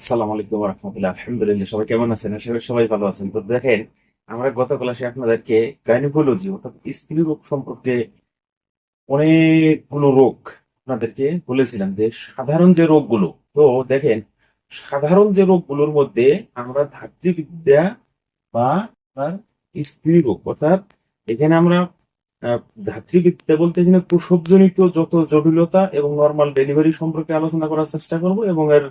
আসসালামু আলাইকুম রহমতুল্লাহ। আলহামদুলিল্লাহ, সবাই কেমন আছেন? আশা সবাই ভালো আছেন। তো দেখেন, আমরা গত ক্লাসে আপনাদেরকে গাইনোকোলজি অর্থাৎ স্ত্রী রোগ সম্পর্কে অনেকগুলো রোগ আপনাদেরকে বলেছিলাম যে সাধারণ যে রোগগুলো, তো দেখেন, সাধারণ যে রোগগুলোর মধ্যে আমরা ধাত্রীবিদ্যা বা স্ত্রী রোগ, অর্থাৎ এখানে আমরা ধাত্রীবিদ্যা বলতে এখানে প্রসবজনিত যত জটিলতা এবং নর্মাল ডেলিভারি সম্পর্কে আলোচনা করার চেষ্টা করব এবং এর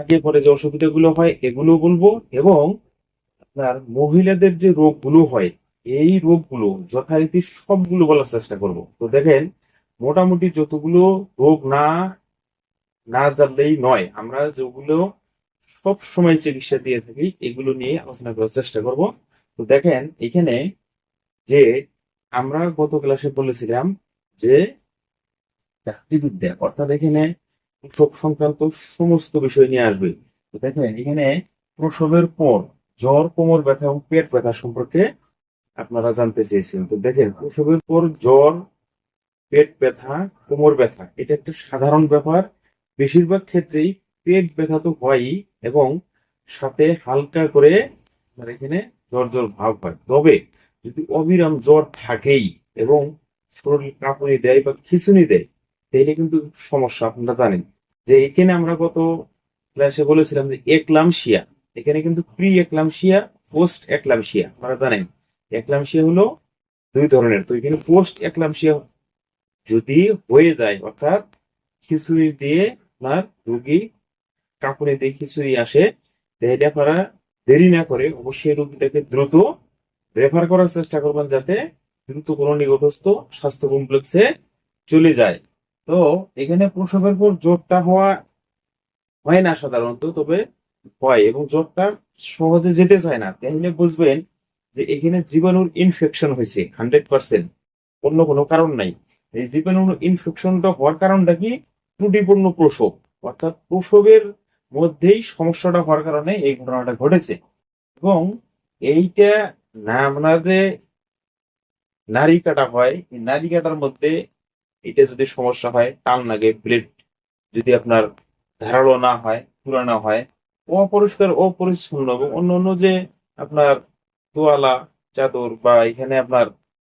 আগে পরে যে অসুবিধাগুলো হয়, এগুলো বলব এবং আপনার মহিলাদের যে রোগগুলো হয়, এই রোগগুলো, যথারীতি সবগুলো বলার চেষ্টা করব। তো দেখেন, মোটামুটি যতগুলো রোগ না না জানলেই নয়, আমরা যেগুলো সব সময় চিকিৎসা দিয়ে থাকি, এগুলো নিয়ে আলোচনা করার চেষ্টা করব। তো দেখেন, এখানে যে আমরা গত ক্লাসে বলেছিলাম যে চাকরিবিদ্যা অর্থাৎ এখানে প্রসব সংক্রান্ত সমস্ত বিষয় নিয়ে আসবে। তো দেখেন, এখানে প্রসবের পর জ্বর, কোমর ব্যথা এবং পেট ব্যথা সম্পর্কে আপনারা জানতে চেয়েছেন তো দেখেন, প্রসবের পর জ্বর, পেট ব্যথা, কোমর ব্যথা, এটা একটা সাধারণ ব্যাপার। বেশিরভাগ ক্ষেত্রেই পেট ব্যথা তো হয়ই এবং সাথে হালকা করে এখানে জ্বর জ্বর ভাব হয়। তবে যদি অবিরাম জ্বর থাকেই এবং শরীর কাঁপুনি দেয় বা খিঁচুনি দেয়, তাহলে কিন্তু সমস্যা, আপনারা জানেন। যে এখানে আমরা গত ক্লাসে বলেছিলাম যে একলামশিয়া। এখানে কিন্তু প্রি একলামশিয়া পোস্ট একলামশিয়া আপনারা জানেন একলামশিয়া হলো দুই ধরনের। তো এখানে পোস্ট একলামশিয়া যদি হয়ে যায়, অর্থাৎ খিচুড়ি দিয়ে আপনার রুগী কাঁপুনি দিয়ে খিচুড়ি আসে, তাহলে আপনারা দেরি না করে অবশ্যই রুগীটাকে দ্রুত রেফার করার চেষ্টা করবেন যাতে দ্রুত কোনো নিকটস্থ স্বাস্থ্য কমপ্লেক্সে চলে যায়। তো এখানে প্রসবের পর জ্বরটা হওয়া হয় না সাধারণত, তবে হয় এবং জ্বরটা সহজে যেতে চায় না। তাহলে বুঝবেন যে এখানে জীবাণুর ইনফেকশন হয়েছে হান্ড্রেড পার্সেন্ট অন্য কোনো কারণ নাই। এই জীবাণুর ইনফেকশনটা হওয়ার কারণটা কি? ত্রুটিপূর্ণ প্রসব। অর্থাৎ প্রসবের মধ্যেই সমস্যাটা হওয়ার কারণে এই ঘটনাটা ঘটেছে। এবং এইটা না আপনার যে নারী কাটা হয়। নারী কাটার মধ্যে এটা যদি সমস্যা হয়, টান লাগে, ব্লেড যদি আপনার ধারালো না হয় পুরানো হয়, অপরিষ্কার, অপরিচ্ছন্ন এবং অন্য অন্য যে আপনার তোয়ালা, চাদর বা এখানে আপনার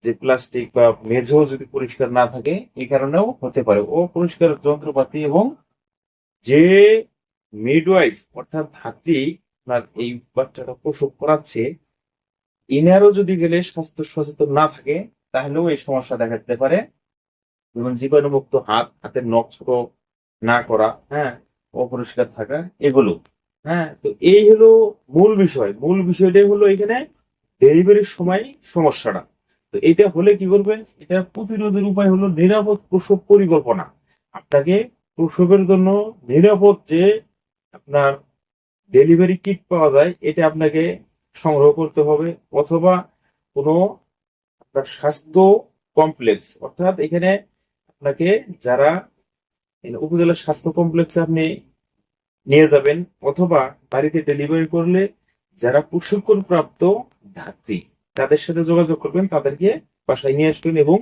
যে প্লাস্টিক বা মেঝো যদি পরিষ্কার না থাকে এই কারণেও হতে পারে। অপরিষ্কার যন্ত্রপাতি এবং যে মিডওয়াইফ অর্থাৎ ধাত্রী আপনার এই বাচ্চাটা প্রসব করাচ্ছে ইনারও যদি গেলে স্বাস্থ্য সচেতন না থাকে, তাহলেও এই সমস্যা দেখা দিতে পারে। যেমন জীবাণুমুক্ত হাত, হাতের নখ না করা হ্যাঁ অপরিষ্কার থাকা, এগুলো হ্যাঁ তো এই হলো মূল বিষয়। মূল বিষয়টাই হলো এখানে ডেলিভারির সময় সমস্যাটা। তো এটা হলে কি করবেন এটা প্রতিরোধের উপায় হলো নিরাপদ প্রসব পরিকল্পনা। আপনাকে প্রসবের জন্য নিরাপদ যে আপনার ডেলিভারি কিট পাওয়া যায়, এটা আপনাকে সংগ্রহ করতে হবে। অথবা কোনো আপনার স্বাস্থ্য কমপ্লেক্স অর্থাৎ এখানে আপনাকে যারা উপজেলা স্বাস্থ্য কমপ্লেক্সে আপনি নিয়ে যাবেন অথবা বাড়িতে ডেলিভারি করলে যারা প্রশিক্ষণ প্রাপ্ত ধাত্রী, তাদের সাথে যোগাযোগ করবেন, তাদেরকে বাসায় নিয়ে আসবেন এবং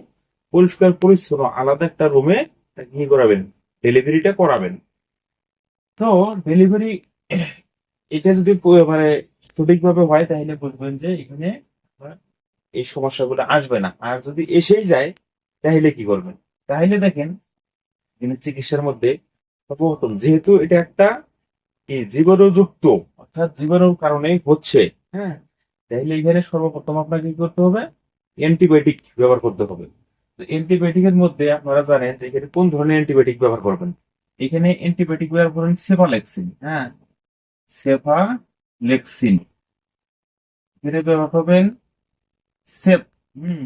পরিষ্কার পরিচ্ছন্ন আলাদা একটা রুমে নিয়ে করাবেন ডেলিভারিটা করাবেন। তো ডেলিভারি এটা যদি মানে সঠিকভাবে হয় তাহলে বুঝবেন যে এখানে এই সমস্যাগুলো আসবে না। আর যদি এসেই যায়, তাহলে কি করবেন? তাহলে দেখেন এখানে চিকিৎসার মধ্যে সর্বপ্রথম, যেহেতু এটা একটা কি, জীবাণুযুক্ত, অর্থাৎ জীবাণুর কারণে হচ্ছে হ্যাঁ? তাহলে এখানে সর্বপ্রথম আপনাকে কি করতে হবে? অ্যান্টিবায়োটিক ব্যবহার করতে হবে। তো অ্যান্টিবায়োটিকের মধ্যে আপনারা জানেন যে এখানে কোন ধরনের অ্যান্টিবায়োটিক ব্যবহার করবেন? এখানে অ্যান্টিবায়োটিক ব্যবহার করেন সেফালেক্সিন হ্যাঁ? সেফালেক্সিন এখানে ব্যবহার করবেন সেপ, হুম,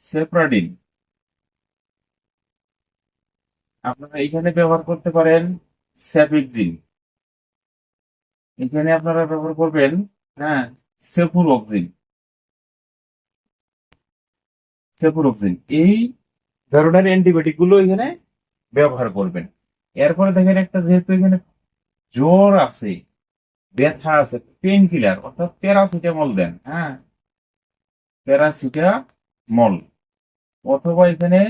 সেপ্রাডিন। আপনারা এখানে ব্যবহার করতে পারেন স্যাপিকজিন এখানে আপনারা ব্যবহার করবেন হ্যাঁ সেফুরক্সিন সেফুরক্সিন এই ধরনের অ্যান্টিবায়োটিকগুলো এখানে ব্যবহার করবেন। এরপরে দেখেন একটা যেহেতু এখানে জ্বর আছে, ব্যথা আছে পেন কিলার অর্থাৎ প্যারাসিটামল দেন হ্যাঁ প্যারাসিটামল অথবা এখানে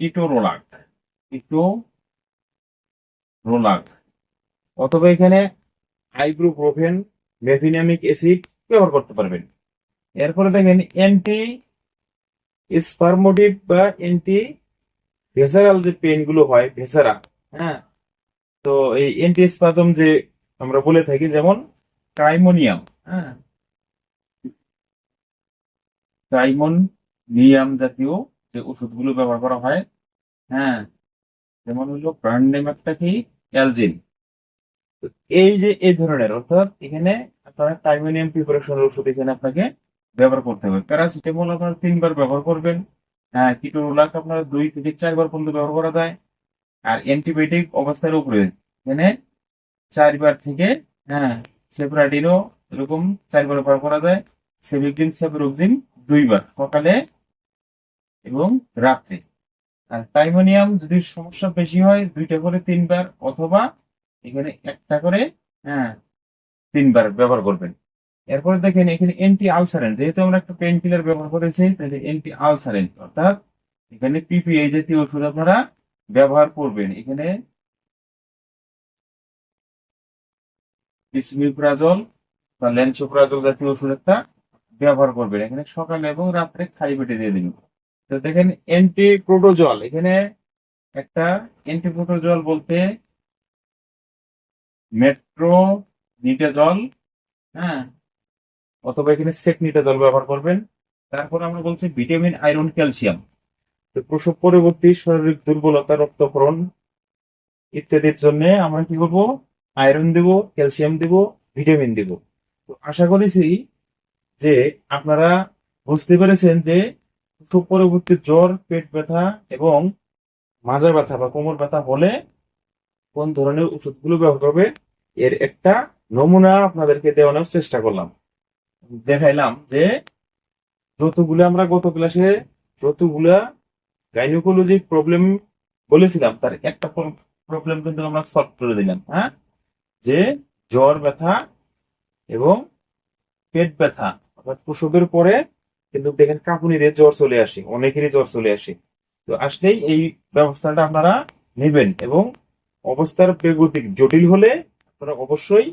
ইটোরোলাক ইটো রোলাক অথবা এখানে আইব্রোপ্রোফেন মেফিনামিক অ্যাসিড ব্যবহার করতে পারবেন। এরপরে দেখেন অ্যান্টি স্পারমোটিভ বা অ্যান্টি ভেসারাল যে পেনগুলো হয় ভেসারা হ্যাঁ? তো এই অ্যান্টি স্পাজম যে আমরা বলে থাকি, যেমন ক্রাইমোনিয়াম হ্যাঁ? ক্রাইমোনিয়াম জাতীয় যে ওষুধগুলো ব্যবহার করা হয় হ্যাঁ? যেমন হলো ব্র্যান্ড নেম একটা কি? অ্যালজিন এই যে, এই ধরনের, অর্থাৎ এখানে আপনারা টাইমোনিয়াম প্রিপারেশনের ওষুধ এখানে আপনাকে ব্যবহার করতে হবে। প্যারাসিটামল আপনারা তিনবার ব্যবহার করবেন। হ্যাঁ কিটোরোলাক আপনারা দুই থেকে চারবার পর্যন্ত ব্যবহার করা যায়। আর অ্যান্টিবায়োটিক অবস্থার উপরে, এখানে চারবার থেকে হ্যাঁ সেপ্রাডিনও এরকম চারবার ব্যবহার করা যায়। সেভিকজিন সেপ্রোক্সিন দুইবার, সকালে এবং রাত্রে। আর টাইমোনিয়াম যদি সমস্যা বেশি হয়, দুইটা করে তিনবার অথবা এখানে একটা করে হ্যাঁ তিনবার ব্যবহার করবেন। এরপরে দেখেন এখানে এন্টি আলসারেন্ট যেহেতু আমরা একটা পেন কিলার ব্যবহার করেছি, তাহলে এন্টি আলসারেন্ট অর্থাৎ এখানে পিপিএ জাতীয় ওষুধ আপনারা ব্যবহার করবেন। এখানে বিসমিপ্রাজল বা ল্যান্সোপ্রাজল জাতীয় ওষুধ একটা ব্যবহার করবেন। এখানে সকালে এবং রাত্রে খালি পেটে দিয়ে দিন তো দেখেন অ্যান্টি প্রোটোজল এখানে একটা অ্যান্টি প্রোটোজল বলতে মেট্রো নিটাজল হ্যাঁ? অথবা এখানে সেট নিটাজল ব্যবহার করবেন। তারপর আমরা বলছি ভিটামিন আয়রন ক্যালসিয়াম তো প্রসব পরবর্তী শারীরিক দুর্বলতা, রক্তক্ষরণ ইত্যাদির জন্য আমরা কি করব? আয়রন দেব ক্যালসিয়াম দেব ভিটামিন দেব। তো আশা করেছি যে আপনারা বুঝতে পেরেছেন যে প্রসব পরবর্তী জ্বর, পেট ব্যথা এবং মাজা ব্যথা বা কোমর ব্যথা হলে কোন ধরনের ওষুধগুলো ব্যবহার করবে, এর একটা নমুনা আপনাদেরকে দেওয়ানোর চেষ্টা করলাম। দেখাইলাম যে যতগুলো আমরা গত ক্লাসে যতগুলা গাইনোকোলজি প্রবলেম বলেছিলাম, তার একটা প্রবলেম কিন্তু আমরা সলভ করে দিলাম হ্যাঁ? যে জ্বর, ব্যথা এবং পেট ব্যথা, অর্থাৎ প্রসবের পরে কিন্তু দেখেন কাঁপুনি দিয়ে জ্বর চলে আসে, অনেকেরই জ্বর চলে আসে। তো আসলেই এই ব্যবস্থাটা আপনারা নেবেন এবং অবস্থার বেগতিক জটিল হলে আপনারা অবশ্যই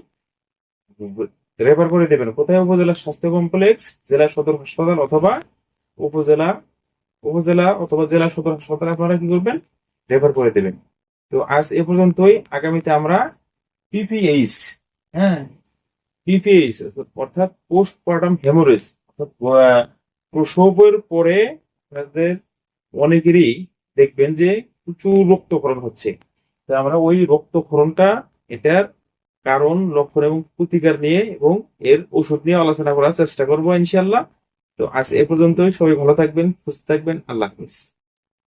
রেফার করে দেবেন। কোথায় উপজেলা স্বাস্থ্য কমপ্লেক্স, জেলা সদর হাসপাতাল অথবা উপজেলা উপজেলা অথবা জেলা সদর হাসপাতালে আপনারা কি করবেন? রেফার করে দেবেন। তো আজ এ পর্যন্তই। আগামীতে আমরা পিপিএইচ হ্যাঁ পিপিএইচ অর্থাৎ পোস্টপার্টাম হেমোরেজ অর্থাৎ প্রসবের পরে আপনাদের অনেকেরই দেখবেন যে প্রচুর রক্তক্ষরণ হচ্ছে। তো আমরা ওই রক্তক্ষরণটা এটার কারণ, লক্ষণ এবং প্রতিকার নিয়ে এবং এর ওষুধ নিয়ে আলোচনা করার চেষ্টা করব ইনশাল্লাহ তো আজ এ পর্যন্তই। সবাই ভালো থাকবেন, সুস্থ থাকবেন। আল্লাহ হাফিজ।